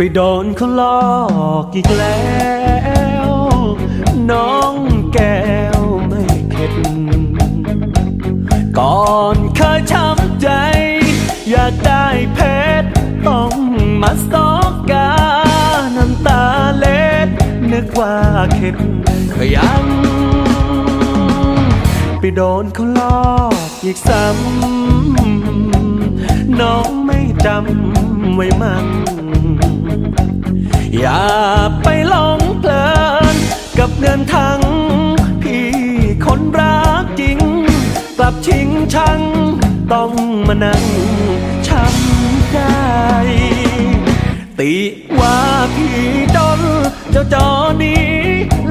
ไปโดนเขาลอกอีกแล้ว น้องแก้วไม่เข็ด ก่อนเคยช้ำใจ อยากได้เพชรต้องมาสอกกา น้ำตาเล็ด นึกว่าเข็ดก็ยัง ไปโดนเขาลอกอีกซ้ำน้องไม่จำไว้มั่ง อย่าไปหลงเพลิน กับเงินทั้งพี่คนรักจริง กลับชิงชัง ต้องมานั่งช้ำใจติว่าพี่ดนเจ้าจอนี้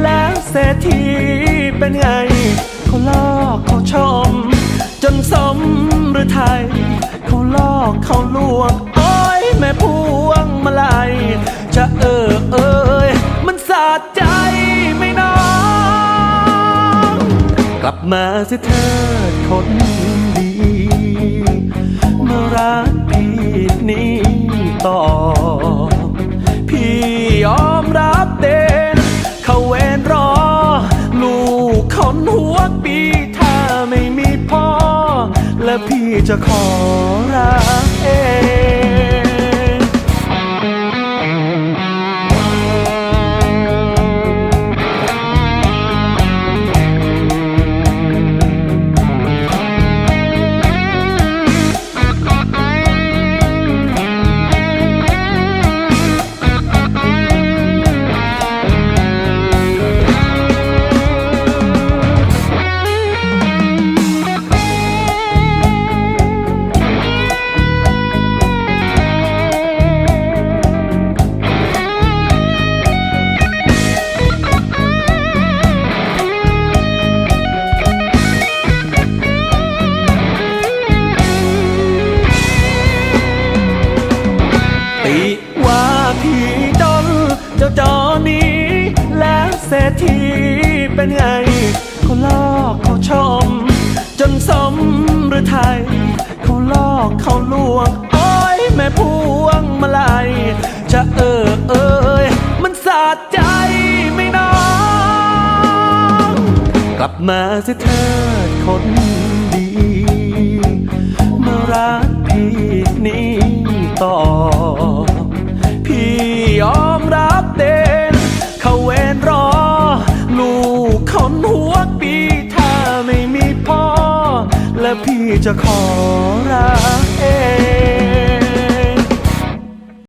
แล้วเศรษฐีเป็นไง เขาลอกเขาชม จนสมหรือไทย เขาลอกเขาลวง จะเออเอยมันสาใจไม่น้อง กลับมาสิเถิดคนดีมารักพี่นี้ต่อ พี่ยอมรับเด่นเขาเวรรอ ลูกคนหัวปีถ้าไม่มีพ่อ และพี่จะขอรัก เศรษฐีเป็นไงเขาลอกเขาชม จนสมหรือไทยเขาลอกเขาลวง โอ้ยแม่พวงมาลัยจะเออเอยมันสาใจไม่น้อง กลับมาสิเถิดคนดีมารักพี่นี้ต่อ และพี่จะขอรักเอง